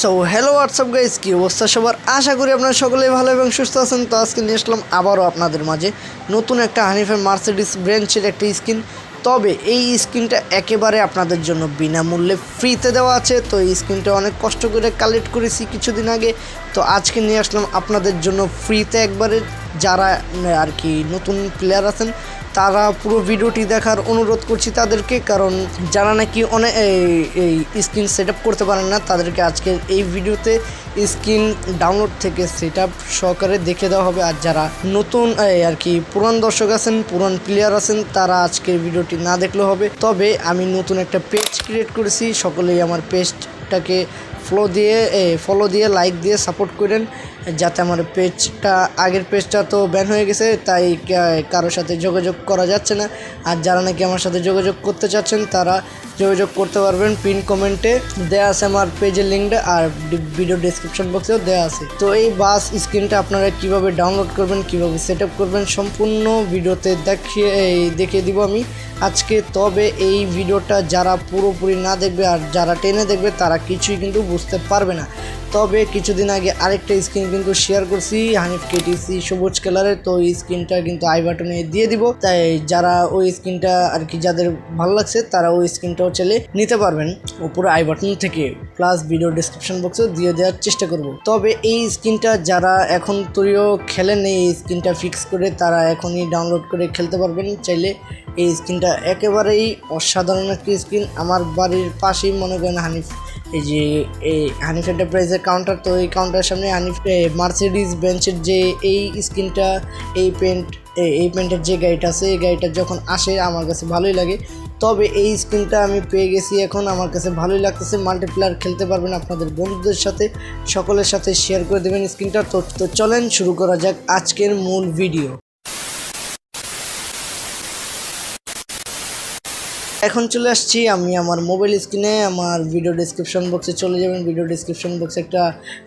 So hello WhatsApp guys কি অবস্থা সবার? আশা করি আপনারা সকলেই ভালো এবং সুস্থ আছেন। তো আজকে নিয়ে আসলাম আবারও আপনাদের মাঝে নতুন একটা হানিফের মার্সিডিস ব্রেঞ্চের একটা স্কিন তবে এই স্কিনটা একেবারে আপনাদের জন্য বিনামূল্যে ফ্রিতে দেওয়া আছে। তো এই স্কিনটা অনেক কষ্ট করে কালেক্ট করেছি কিছুদিন আগে। তো আজকে নিয়ে আসলাম আপনাদের জন্য ফ্রিতে একবারে যারা আর কি নতুন প্লেয়ার আছেন, তারা পুরো ভিডিওটি দেখার অনুরোধ করছি তাদেরকে, কারণ যারা নাকি অনেক এই স্ক্রিন সেট করতে পারেন না, তাদেরকে আজকে এই ভিডিওতে স্ক্রিন ডাউনলোড থেকে সেট সহকারে দেখে দেওয়া হবে। আর যারা নতুন আর কি পুরান দর্শক আছেন, পুরান প্লেয়ার আছেন, তারা আজকের ভিডিওটি না দেখলেও হবে। তবে আমি নতুন একটা পেজ ক্রিয়েট করেছি, সকলেই আমার পেজটাকে ফলো দিয়ে ফলো দিয়ে লাইক দিয়ে সাপোর্ট করেন, যাতে আমার পেজটা আগের পেজটা তো ব্যান হয়ে গেছে, তাই কারোর সাথে যোগাযোগ করা যাচ্ছে না। আর যারা নাকি আমার সাথে যোগাযোগ করতে চাচ্ছেন, তারা যোগাযোগ করতে পারবেন, পিন কমেন্টে দেওয়া আছে আমার পেজের লিঙ্কটা আর ভিডিও ডিসক্রিপশন বক্সেও দেওয়া আছে। তো এই বাস স্ক্রিনটা আপনারা কীভাবে ডাউনলোড করবেন, কীভাবে সেট করবেন, সম্পূর্ণ ভিডিওতে দেখিয়ে, এই, দেখিয়ে দিব আমি। আজকে তবে এই ভিডিওটা যারা পুরোপুরি না দেখবে আর যারা টেনে দেখবে, তারা কিছুই কিন্তু বুঝতে পারবে না। তবে কিছুদিন আগে আরেকটা স্ক্রিন কিন্তু শেয়ার করছি, হানিফ কেটিসি সবুজ কালারের, তো ওই স্ক্রিনটা কিন্তু আই বাটনে দিয়ে দিব। তাই যারা ওই স্ক্রিনটা আর কি যাদের ভালো লাগছে, তারা ওই স্ক্রিনটাও চলে নিতে পারবেন। উপরে আই বাটন থেকে প্লাস ভিডিও ডিসক্রিপশন বক্সে দিয়ে দেওয়ার চেষ্টা করব। তবে এই স্ক্রিনটা যারা এখন তৈরিও খেলেন এই স্ক্রিনটা ফিক্স করে তারা এখনই ডাউনলোড করে খেলতে পারবেন। চাইলে এই স্ক্রিনটা একেবারেই অসাধারণ একটি স্ক্রিন। আমার বাড়ির পাশেই মনে করেন হানিফ। এই যে, এই হানিফ এন্টারপ্রাইজের কাউন্টার তো এই কাউন্টারের সামনে হানিফ মার্সিডিস বেঞ্চের যে এই স্ক্রিনটা এই পেন্ট এই পেন্টের যে গাড়িটা আছে, এই গাড়িটা যখন আসে, আমার কাছে ভালোই লাগে। তবে এই স্ক্রিনটা আমি পেয়ে গেছি এখন, আমার কাছে ভালোই লাগতেছে। মাল্টিপ্লেয়ার খেলতে পারবেন আপনাদের বন্ধুদের সাথে, সকলের সাথে শেয়ার করে দেবেন স্ক্রিনটা তো তো চলেন, শুরু করা যাক আজকের মূল ভিডিও এখন চলে আসছি আমি আমার মোবাইল স্ক্রিনে আমার ভিডিও ডিসক্রিপশন বক্সে চলে যাবেন। ভিডিও ডিসক্রিপশন বক্সে একটা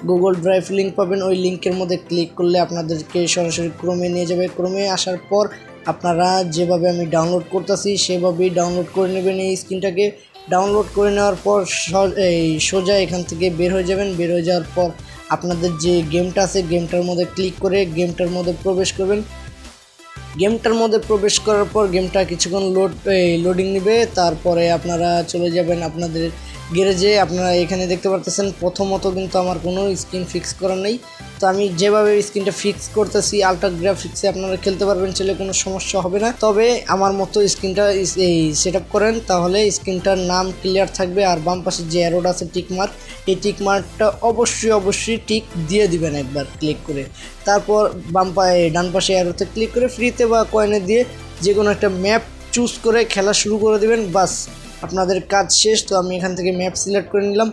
গুগল ড্রাইভ লিঙ্ক পাবেন। ওই লিঙ্কের মধ্যে ক্লিক করলে আপনাদেরকে সরাসরি ক্রমে নিয়ে যাবে। ক্রমে আসার পর আপনারা যেভাবে আমি ডাউনলোড করতেছি, সেভাবেই ডাউনলোড করে নেবেন এই স্ক্রিনটাকে ডাউনলোড করে নেওয়ার পর এই সোজা এখান থেকে বের হয়ে যাবেন। বের হয়ে যাওয়ার পর আপনাদের যে গেমটা আছে গেমটার মধ্যে ক্লিক করে গেমটার মধ্যে প্রবেশ করবেন। গেমটার মধ্যে প্রবেশ করার পর গেমটা কিছুক্ষণ লোড লোডিং নেবে, তারপরে আপনারা চলে যাবেন আপনাদের গ্যারেজে আপনারা এখানে দেখতে পারতেছেন, প্রথমত কিন্তু আমার কোনো স্ক্রিন ফিক্স করা নেই। তো আমি যেভাবে স্ক্রিনটা ফিক্স করতেছি আলট্রা গ্রাফিক্সে আপনারা খেলতে পারবেন চলে কোনো সমস্যা হবে না। তবে আমার মতো স্ক্রিনটা এই সেট করেন, তাহলে স্ক্রিনটার নাম ক্লিয়ার থাকবে আর বাম পাশে যে অ্যারোড আছে টিক মার্ক এই টিক মার্কটা অবশ্যই অবশ্যই টিক দিয়ে দিবেন একবার ক্লিক করে। তারপর বাম পায়ে ডান পাশে অ্যারোতে ক্লিক করে ফ্রিতে বা কয়েনে দিয়ে যে কোনো একটা ম্যাপ চুজ করে খেলা শুরু করে দেবেন। বাস, আপনাদের কাজ শেষ। তো আমি এখান থেকে ম্যাপ সিলেক্ট করে নিলাম।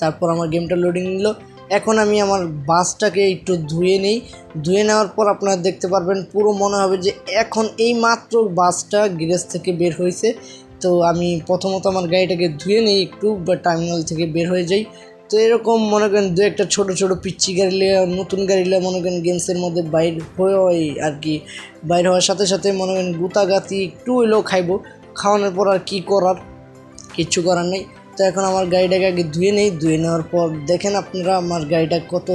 তারপর আমার গেমটা লোডিং নিল। এখন আমি আমার বাসটাকে একটু ধুয়ে নেই। ধুয়ে নেওয়ার পর আপনারা দেখতে পারবেন, পুরো মনে হবে যে এখন এই মাত্র বাসটা গ্যারেজ থেকে বের হয়েছে। তো আমি প্রথমত আমার গাড়িটাকে ধুয়ে নিই একটু, বা টার্মিনাল থেকে বের হয়ে যাই। তো এরকম মনে করেন দু একটা ছোটো ছোটো পিচ্ছি গাড়ি নিয়ে নতুন গাড়ি নিয়ে মনে করেন গেমসের মধ্যে বাইর হয়ে আর কি, বাইর হওয়ার সাথে সাথে মনে করেন গুতাগাতি একটু হইলেও খাইবো। খাওয়ানোর পর আর কী করার? কিচ্ছু করার নেই। তো এখন আমার গাড়িটাকে আগে ধুয়ে নিই। ধুয়ে নেওয়ার পর দেখেন আপনারা আমার গাড়িটা কত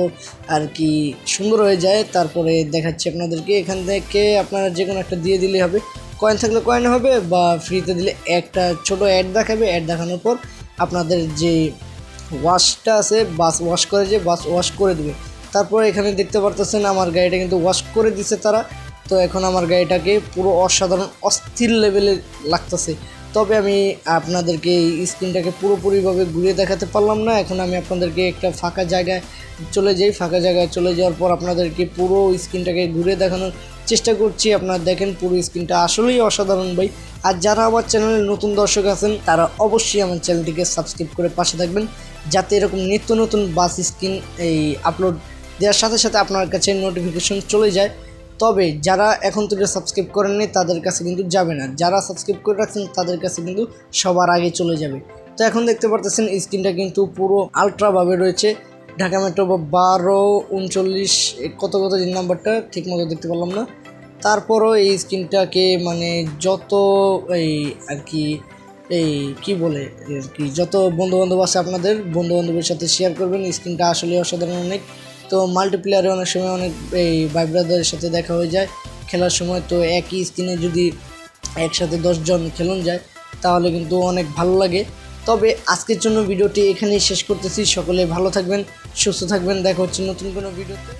আর কি সুন্দর হয়ে যায়। তারপরে দেখাচ্ছি আপনাদেরকে। এখান থেকে আপনারা যে কোনো একটা দিয়ে দিলেই হবে। কয়েন থাকলে কয়েন হবে বা ফ্রিতে দিলে একটা ছোট অ্যাড দেখাবে। অ্যাড দেখানোর পর আপনাদের যে ওয়াশটা আছে বাস ওয়াশ করে যে বাস ওয়াশ করে দেবে। তারপর এখানে দেখতে পারতেছেন আমার গাড়িটা কিন্তু ওয়াশ করে দিছে তারা। তো এখন আমার গাড়িটাকে পুরো অসাধারণ, অস্থির লেভেলে লাগতেছে। তবে আমি আপনাদেরকে এই স্ক্রিনটাকে পুরোপুরিভাবে ঘুরিয়ে দেখাতে পারলাম না। এখন আমি আপনাদেরকে একটা ফাঁকা জায়গায় চলে যাই। ফাঁকা জায়গায় চলে যাওয়ার পর আপনাদেরকে পুরো স্ক্রিনটাকে ঘুরে দেখানোর চেষ্টা করছি। আপনারা দেখেন পুরো স্ক্রিনটা আসলেই অসাধারণ ভাই। আর যারা আমার চ্যানেলে নতুন দর্শক আছেন, তারা অবশ্যই আমার চ্যানেলটিকে সাবস্ক্রাইব করে পাশে থাকবেন, যাতে এরকম নিত্য নতুন বাস স্ক্রিন এই আপলোড দেওয়ার সাথে সাথে আপনার কাছে নোটিফিকেশন চলে যায়। তবে যারা এখন থেকে সাবস্ক্রাইব করেননি, তাদের কাছে কিন্তু যাবে না। যারা সাবস্ক্রাইব করে রাখছেন, তাদের কাছে কিন্তু সবার আগে চলে যাবে। তো এখন দেখতে পারতেছেন স্ক্রিনটা কিন্তু পুরো আলট্রাভাবে রয়েছে। ঢাকা মেট্রো বারো উনচল্লিশ কত কত দিন নাম্বারটা ঠিক মতো দেখতে পারলাম না। তারপরও এই স্ক্রিনটাকে মানে যত এই আর কি, এই কি বলে আর কি, যত বন্ধু বান্ধব আছে আপনাদের বন্ধু বান্ধবের সাথে শেয়ার করবেন। স্ক্রিনটা আসলে অসাধারণ অনেক। তো মাল্টিপ্লেয়ারে অনেক সময় অনেক এই ভাই ব্রাদারের সাথে দেখা হয়ে যায়। খেলার সময় তো একই স্ক্রিনে যদি একসাথে দশজন খেলুন যায়, তাহলে কিন্তু অনেক ভালো লাগে। তবে আজকের জন্য ভিডিওটি এখানেই শেষ করতেছি। সকলে ভালো থাকবেন, সুস্থ থাকবেন। দেখা হচ্ছে নতুন কোনো ভিডিওতে।